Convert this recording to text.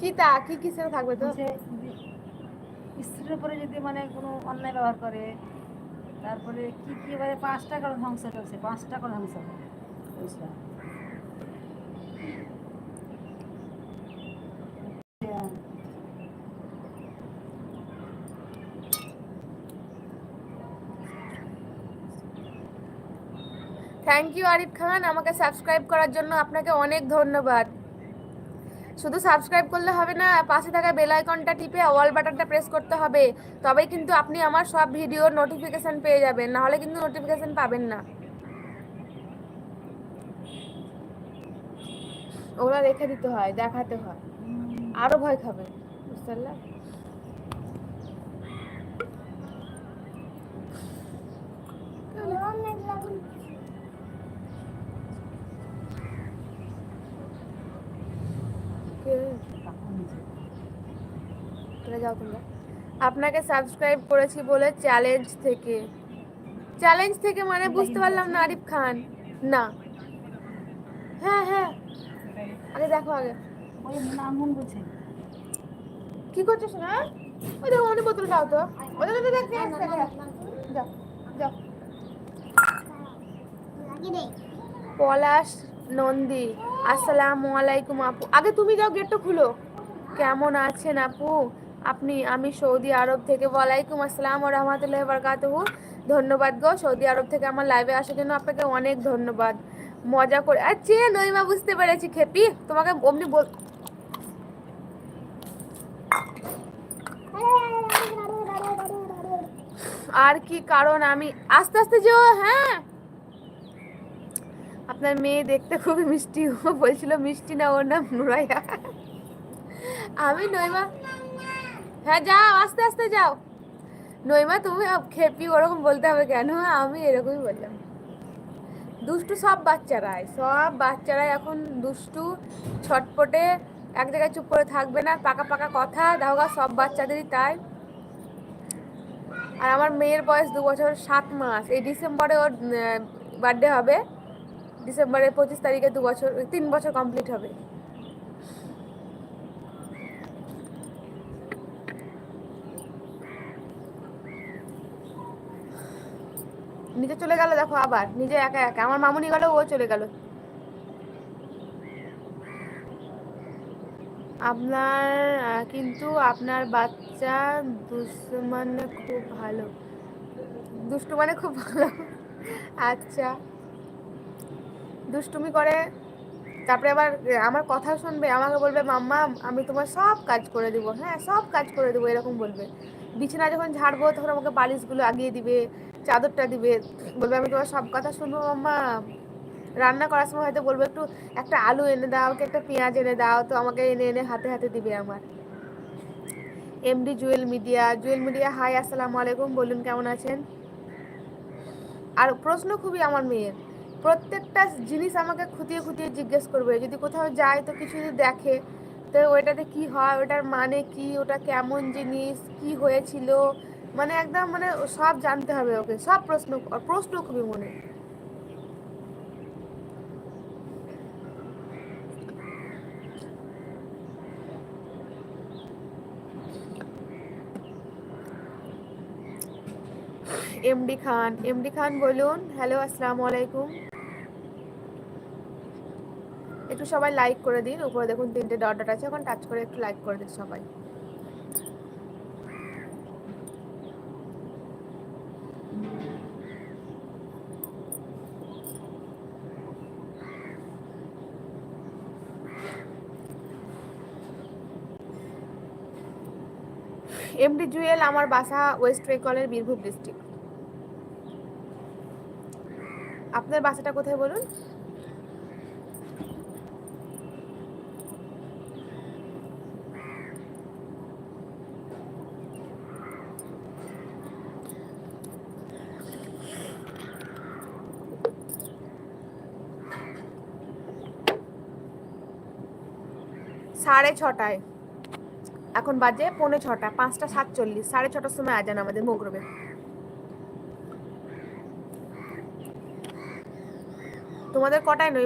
কি তা কি কিসের থাকবে তো? স্ত্রীর উপরে যদি মানে কোনো অন্যায় ব্যবহার করে, তারপরে কি কি এবারে পাঁচটা কারণ ধ্বংস চলছে? পাঁচটা করে ধ্বংস ওইসব। থ্যাংক ইউ আরিফ খান আমাকে সাবস্ক্রাইব করার জন্য আপনাকে অনেক ধন্যবাদ। শুধু সাবস্ক্রাইব করলে হবে না, পাশে থাকা বেল আইকনটা টিপে অল বাটনটা প্রেস করতে হবে। তবেই কিন্তু আপনি আমার সব ভিডিওর নোটিফিকেশন পেয়ে যাবেন। নাহলে কিন্তু নোটিফিকেশন পাবেন না। ওগুলো রেখে দিতে হয়, দেখাতে হয়। আরও ভয় খাবে। বুঝতে পারলে? আপনাকে সাবস্ক্রাইব করেছি বলে চ্যালেঞ্জ থেকে। চ্যালেঞ্জ থেকে মানে বুঝতে পারলাম না আরিফ খান। না। হ্যাঁ হ্যাঁ। আগে দেখো আগে। কি করছিস না ওই দেখো অনেক বোতল দাও তো। ওই দেখো দেখ দেখ দেখ, দেখ। যাও যাও। পলাশ নন্দী আসসালামু আলাইকুম আপু। আগে তুমি যাও গেটটা খুলো। কেমন আছেন আপু? আপনি, আমি সৌদি আরব থেকে, ওয়ালাইকুম আসসালাম ও রহমতুল্লাহ বরকাতহু ধন্যবাদ গো, সৌদি আরব থেকে আমার লাইভে আসার জন্য আপনাকে অনেক ধন্যবাদ। মজা করে আচ্ছা নইমা বুঝতে পেরেছি, খেপি, তোমাকে অমনি বল আর কি কারণ আমি, আস্তে আস্তে যেও হ্যাঁ। আপনার মেয়ে দেখতে খুবই মিষ্টি বলছিল মিষ্টি না, ওর নাম নুরাইয়া। আমি নইমা। হ্যাঁ যাও, আস্তে আস্তে যাও। নইমা, তুমি খেপি ওরকম বলতে হবে কেন? আমি এরকমই বললাম। দুষ্টু সব বাচ্চারাই সব বাচ্চারাই এখন দুষ্টু, ছটপটে, এক জায়গায় চুপ করে থাকবে না, পাকা পাকা কথা দাওগা সব বাচ্চাদেরই তাই। আর আমার মেয়ের বয়স দু বছর সাত মাস, এই ডিসেম্বরে ওর বার্থডে হবে। ডিসেম্বরের পঁচিশ তারিখে দু বছর, তিন বছর কমপ্লিট হবে। নিজে চলে গেল, দেখো আবার। নিজে একা একা। আমার মামুনি গেল, ও চলে গেল। আপনার কিন্তু আপনার বাচ্চা দুশ্মনে খুব ভালো। দুষ্টু মানে খুব ভালো। আচ্ছা। দুষ্টুমি করে, তারপরে আবার আমার কথা শুনবে, আমাকে বলবে, মাম্মা, আমি তোমার সব কাজ করে দিব। হ্যাঁ সব কাজ করে দেবো, এরকম বলবে। বিছানা যখন ঝাড়বো, তখন আমাকে বালিশগুলো আগিয়ে দিবে। চাদরটা দিবে, বলবে, আমি তোমার সব কথা শুনব, মাম্মা। রান্না করার সময় হয়তো বলব, একটু, একটা আলু এনে দাও কি একটা পেঁয়াজ এনে দাও। তো আমাকে এনে এনে হাতে হাতে দিবে আমার। MD Jewel media Jewel media, hi, আসসালামু আলাইকুম, বলুন কেমন আছেন? আর প্রশ্ন খুবই আমার মেয়ের, প্রত্যেকটা জিনিস আমাকে খুঁটিয়ে খুঁটিয়ে জিজ্ঞেস করবে। যদি কোথাও যায় তো কিছু যদি দেখে, তো ওইটাতে কি হয়, ওটার মানে কি, ওটা কেমন জিনিস, কি হয়েছিল? মানে একদম মানে সব জানতে হবে ওকে, সব প্রশ্ন প্রশ্ন খুবই মনে। এমডি খান এমডি খান বলুন হ্যালো আসসালামু আলাইকুম। একটু সবাই লাইক করে দিন, উপরে দেখুন তিনটে ডট ডট আছে, এখন টাচ করে একটু লাইক করে দিন সবাই। এমডি জুয়েল আমার বাসা ওয়েস্ট বেঙ্গলের বীরভূম ডিস্ট্রিক্ট আপনার বাসাটা কোথায় বলুন? সাড়ে ছটায়। এখন বাজে পৌনে ছটা, পাঁচটা সাতচল্লিশ, সাড়ে ছটার সময় আজান আমাদের মগরবে। তোমাদের কটায় নই